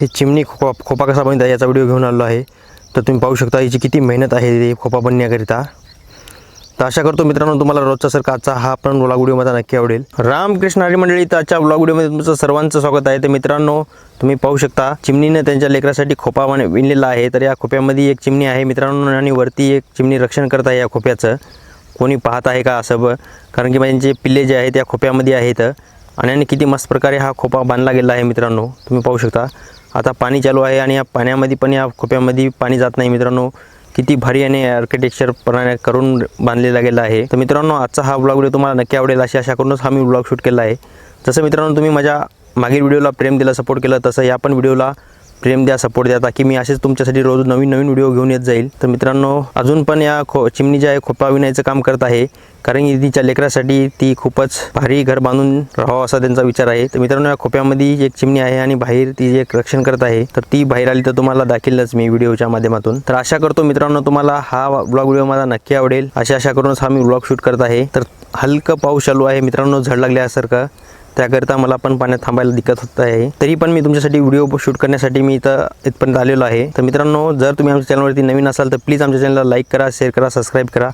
ही चिमणी खोपा खोपा कसा बनता याचा व्हिडिओ घेऊन आलो आहे. तर तुम्ही पाहू शकता हिची किती मेहनत आहे खोपा बनण्याकरिता. तर आशा करतो मित्रांनो तुम्हाला रोजचा सर आजचा हा पण ब्लॉग व्हिडिओ माझा नक्की आवडेल. रामकृष्ण हरी मंडळी तर आजच्या ब्लॉग व्हिडिओमध्ये तुमचं सर्वांचं स्वागत आहे. तर मित्रांनो तुम्ही पाहू शकता चिमणीनं त्यांच्या लेकरासाठी खोपा बन- विणलेला आहे. तर या खोप्यामध्ये एक चिमणी आहे. मित्रांनो आणि वरती एक चिमणी रक्षण करत आहे या खोप्याचं. कोणी पाहत आहे का असं ब कारण की त्यांचे पिल्ले जे आहेत त्या खोप्यामध्ये आहेत. आणि आणि किती मस्त प्रकारे हा खोपा बांधला गेला आहे मित्रांनो. तुम्ही पाहू शकता. आता पाणी चालू आहे आणि या पाण्यामध्ये पण या खोप्यामध्ये पाणी जात नाही. मित्रांनो किती भारी आणि आर्किटेक्चर प्रमाणे करून बांधलेला गेला आहे. तर मित्रांनो आजचा हा ब्लॉग व्हिडिओ तुम्हाला नक्की आवडेल अशी आशा करूनच हा मी ब्लॉग शूट केला आहे. जसं मित्रांनो तुम्ही माझ्या मागील व्हिडिओला प्रेम दिला सपोर्ट केलं तसं या पण व्हिडिओला प्रेम द्या सपोर्ट द्या ताकी मी असेच तुमच्यासाठी रोज नवीन नवीन व्हिडिओ घेऊन येत जाईल. तर मित्रांनो अजून पण या खो चिमणी जे आहे खोपा विणायचं काम करत आहे. कारण की तिच्या लेकरासाठी ती खूपच भारी घर बांधून राहावं असा त्यांचा विचार आहे. तर मित्रांनो या खोप्यामध्ये एक चिमणी आहे आणि बाहेर ती एक रक्षण करत आहे. तर ती बाहेर आली तर तुम्हाला दाखीलच मी व्हिडिओच्या माध्यमातून. तर आशा करतो मित्रांनो तुम्हाला हा ब्लॉग व्हिडिओ माझा नक्की आवडेल. अशी आशा करूनच हा मी ब्लॉग शूट करत आहे. तर हलकं पाऊस चालू आहे. मित्रांनो झड लागल्यासारखं. त्याकरिता मला पण पाण्यात थांबायला दिक्कत होत आहे. तरी पण मी तुमच्यासाठी व्हिडिओ शूट करण्यासाठी मी इथं इथपर्यंत आलेलो आहे. तर मित्रांनो जर तुम्ही आमच्या चॅनलवरती नवीन असाल तर प्लीज आमच्या चॅनलला लाईक करा शेअर करा सबस्क्राईब करा.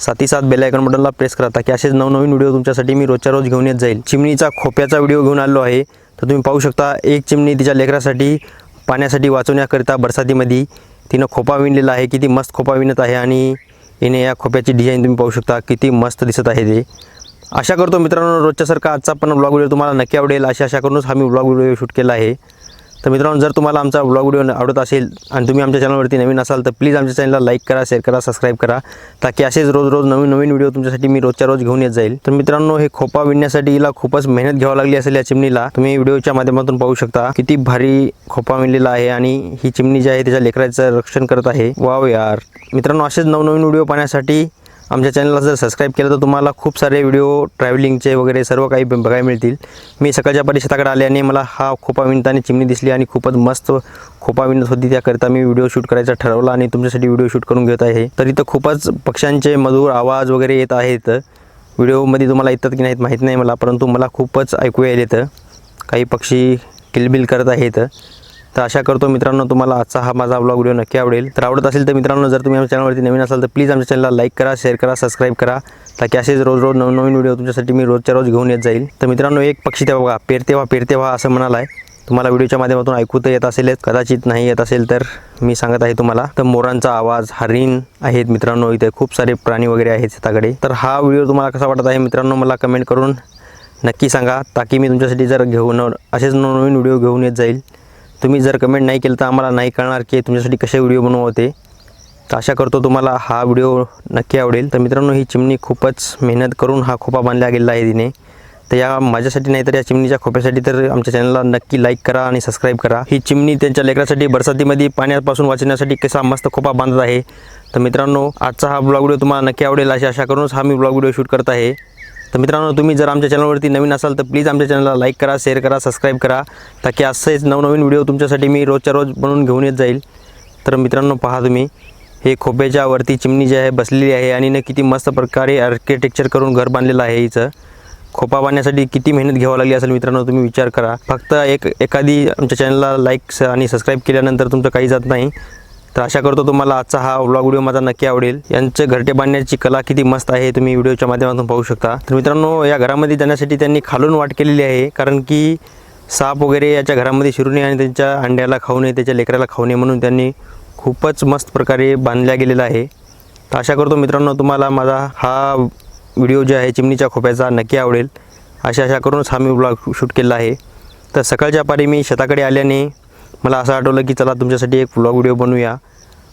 साथी साथ बेल आयकॉन बटनला प्रेस करा ताकी असेच नवनवीन व्हिडिओ तुमच्यासाठी मी रोजच्या रोज घेऊन येत जाईल. चिमणीचा खोप्याचा व्हिडिओ घेऊन आलो आहे. तर तुम्ही पाहू शकता एक चिमणी तिच्या लेकरासाठी पाण्यासाठी वाचवण्याकरिता बरसातीमध्ये तिनं खोपा विणलेला आहे. किती मस्त खोपा विणत आहे आणि हिने या खोप्याची डिझाईन तुम्ही पाहू शकता किती मस्त दिसत आहे ते. आशा करतो मित्रांनो रोजच्यासारखा आजचा पण ब्लॉग व्हिडिओ तुम्हाला नक्की आवडेल. अशी आशा करूनच हा मी ब्लॉग व्हिडिओ शूट केला आहे. तर मित्रांनो जर तुम्हाला आमचा ब्लॉग व्हिडिओ आवडत असेल आणि तुम्ही आमच्या चॅनलवरती नवीन असाल तर प्लीज आमच्या चॅनलला लाईक करा शेअर करा सबस्क्राईब करा ताकी असेच रोज रोज नवीन नवीन व्हिडिओ तुमच्यासाठी मी रोजच्या रोज घेऊन येत जाईल. तर मित्रांनो हे खोपा विणण्यासाठी हिला खूपच मेहनत घ्यावी लागली असेल या चिमणीला. तुम्ही व्हिडिओच्या माध्यमातून पाहू शकता किती भारी खोपा विणलेला आहे आणि ही चिमणी जी आहे तिच्या लेकराचं रक्षण करत आहे. वाव यार. मित्रांनो असेच नवनवीन व्हिडिओ पाहण्यासाठी आमच्या चॅनलला जर सबस्क्राईब केलं तर तुम्हाला खूप सारे व्हिडिओ ट्रॅव्हलिंगचे वगैरे सर्व काही बघायला मिळतील. मी सकाळच्या पारी शेताकडे आल्याने मला हा खोपा विणताना चिमणी दिसली आणि खूपच मस्त खोपा विणत होती. त्याकरिता मी व्हिडिओ शूट करायचा ठरवला आणि तुमच्यासाठी व्हिडिओ शूट करून घेत आहे. तर इथं खूपच पक्ष्यांचे मधुर आवाज वगैरे येत आहेत. व्हिडिओमध्ये तुम्हाला येतात की नाहीत माहीत नाही मला परंतु मला खूपच ऐकू यायला येतं काही पक्षी किलबिल करत आहेत. तर आशा करतो मित्रांनो तुम्हाला आजचा हा माझा ब्लॉग व्हिडिओ नक्की आवडेल. तर आवडत असेल तर मित्रांनो जर तुम्ही आमच्या चॅनलवरती नवीन असाल तर प्लीज आमच्या चॅनलला लाईक करा शेअर करा सबस्क्राईब करा. ताकी असेच रोज रोज नवीन नवीन व्हिडिओ तुमच्यासाठी मी रोजच्या रोज घेऊन येत जाईल. तर मित्रांनो एक पक्षी तेव्हा बघा पेरते व्हा पेरते व्हा असं म्हणाला आहे तुम्हाला व्हिडिओच्या माध्यमातून ऐकू तर येत असेल कदाचित नाही येत असेल तर मी सांगत आहे तुम्हाला. तर मोरांचा आवाज हरिण आहेत मित्रांनो इथे खूप सारे प्राणी वगैरे आहेत शेताकडे. तर हा व्हिडिओ तुम्हाला कसा वाटत आहे मित्रांनो मला कमेंट करून नक्की सांगा. ताकी मी तुमच्यासाठी जर घेऊन असेच नवनवीन व्हिडिओ घेऊन येत जाईल. तुम्ही जर कमेंट नाही केलं तर आम्हाला नाही कळणार की तुमच्यासाठी कसे व्हिडिओ बनवू तर आशा करतो तुम्हाला हा व्हिडिओ नक्की आवडेल. तर मित्रांनो ही चिमणी खूपच मेहनत करून हा खोपा बांधला गेलेला आहे तिने. तर या माझ्यासाठी नाही तर या चिमणीच्या खोप्यासाठी तर आमच्या चॅनलला नक्की लाईक करा आणि सबस्क्राईब करा. ही चिमणी त्यांच्या लेकरासाठी बरसातीमध्ये पाण्यापासून वाचण्यासाठी कसा मस्त खोपा बांधत आहे. तर मित्रांनो आजचा हा ब्लॉग व्हिडिओ तुम्हाला नक्की आवडेल अशी आशा करूनच हा मी ब्लॉग व्हिडिओ शूट करत आहे. तर मित्रांनो तुम्ही जर आमच्या चॅनलवरती नवीन असाल तर प्लीज आमच्या चॅनलला लाईक करा शेअर करा सबस्क्राईब करा ताकी असेच नवनवीन व्हिडिओ तुमच्यासाठी मी रोजच्या रोज बनवून घेऊन येत जाईल. तर मित्रांनो पहा तुम्ही हे खोप्याच्या वरती चिमणी जी आहे बसलेली आहे आणि ना किती मस्त प्रकारे आर्किटेक्चर करून घर बांधलेलं आहे हिचं. खोपा बांधण्यासाठी किती मेहनत घ्यावी लागली असेल मित्रांनो तुम्ही विचार करा. फक्त एक एखादी आमच्या चॅनलला लाईक आणि सबस्क्राईब केल्यानंतर तुमचं काही जात नाही. तर आशा करतो तुम्हाला आजचा हा व्लॉग व्हिडिओ माझा नक्की आवडेल. यांचे घरटे बांधण्याची कला किती मस्त आहे तुम्ही व्हिडिओच्या माध्यमातून पाहू शकता. तर मित्रांनो या घरामध्ये जाण्यासाठी त्यांनी खालून वाट केलेली आहे कारण की साप वगैरे याच्या घरामध्ये शिरू नये आणि त्यांच्या अंड्याला खाऊ नये त्याच्या लेकराला खाऊ नये म्हणून त्यांनी खूपच मस्त प्रकारे बांधल्या गेलेला आहे. तर आशा करतो मित्रांनो तुम्हाला माझा हा व्हिडिओ जे आहे चिमणीच्या खोप्याचा नक्की आवडेल. अशा अशा करूनच हा मी ब्लॉग शूट केला आहे. तर सकाळच्या पारी मी शेताकडे आल्याने मला असं आठवलं की चला तुमच्यासाठी एक व्लॉग व्हिडिओ बनवूया.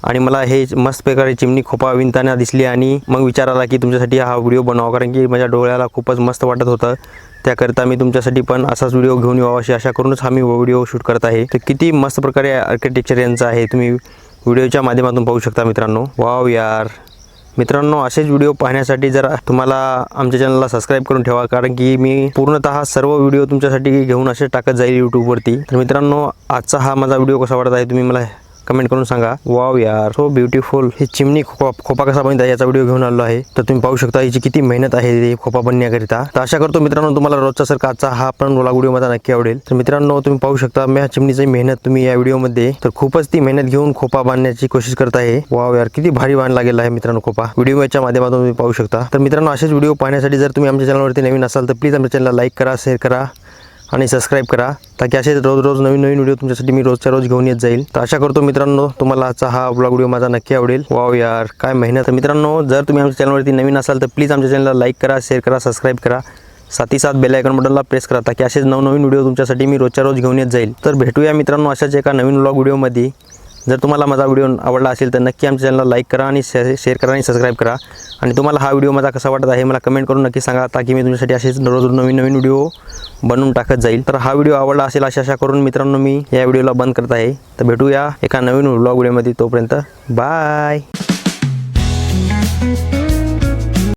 आणि मला हे मस्त प्रकारे चिमणी खोपा विणताना दिसली आणि मग विचार आला की तुमच्यासाठी हा व्हिडिओ बनावा कारण की माझ्या डोळ्याला खूपच मस्त वाटत होतं. त्याकरता मी तुमच्यासाठी पण असाच व्हिडिओ घेऊन यावा अशी आशा करूनच हा मी व्हिडिओ शूट करत आहे. तर किती मस्त प्रकारे आर्किटेक्चर यांचं आहे. तुम्ही व्हिडिओच्या माध्यमातून पाहू शकता मित्रांनो. वाव यार. मित्रांनो असेच व्हिडिओ पाहण्यासाठी जर तुम्हाला आमच्या चॅनलला सबस्क्राईब करून ठेवा. कारण की मी पूर्णतः सर्व व्हिडिओ तुमच्यासाठी घेऊन असे टाकत जाईल यूट्यूबवरती तर मित्रांनो आजचा हा माझा व्हिडिओ कसा वाटत आहे? तुम्ही मला कमेंट करून सांगा. वाव यार सो ब्युटिफुल ही चिमणी खोपा खोपा कसा बनता याचा व्हिडिओ घेऊन आलो आहे. तर तुम्ही पाहू शकता हिची किती मेहनत आहे खोपा बनण्याकरिता. तर आशा करतो मित्रांनो तुम्हाला रोजचा सर काचा हा पण मला व्हिडिओ माझा नक्की आवडेल. तर मित्रांनो तुम्ही पाहू शकता मी चिमणीची मेहनत तुम्ही या व्हिडिओमध्ये तर खूपच ती मेहनत घेऊन खोपा बांधण्याची कोशिश करत आहे. वाव यार किती भारी बांधला गेला आहे मित्रांनो खोपा. व्हिडिओच्या माध्यमातून तुम्ही पाहू शकता. तर मित्रांनो असेच व्हिडिओ पाहण्यासाठी जर तुम्ही आमच्या चॅनलवरती नवीन असाल तर प्लीज आमच्या चॅनलला लाईक करा शेअर करा. आणि सबस्क्राईब करा ताकी असे रोज रोज नवीन नवीन व्हिडिओ तुमच्यासाठी मी रोजच्या रोज घेऊन येत जाईल. तर आशा करतो मित्रांनो तुम्हाला आजचा हा ब्लॉग व्हिडिओ माझा नक्की आवडेल. वाव यार काय मेहनत तर मित्रांनो जर तुम्ही आमच्या चॅनलवरती नवीन असाल तर प्लीज आमच्या चॅनलला लाईक करा शेअर करा सबस्क्राईब करा. साथी साथ बेल आयकॉन बटनला प्रेस करा ताकी असेच नवनवीन व्हिडिओ तुमच्यासाठी मी रोजच्या रोज घेऊन येत जाईल. तर भेटूया मित्रांनो अशाच एका नवीन ब्लॉग व्हिडिओमध्ये जर तुम्हाला माझा व्हिडिओ आवडला असेल तर नक्की आमच्या चॅनलला लाईक करा आणि शे शेअर करा आणि सबस्क्राईब करा. आणि तुम्हाला हा व्हिडिओ माझा कसा वाटत आहे मला कमेंट करून नक्की सांगा ताकी मी तुमच्यासाठी असेच रोज नवीन नवीन व्हिडिओ बनवून टाकत जाईल. तर हा व्हिडिओ आवडला असेल अशा अशा करून मित्रांनो मी या व्हिडिओला बंद करत आहे. तर भेटूया एका नवीन व्लॉग व्हिडिओमध्ये तोपर्यंत बाय.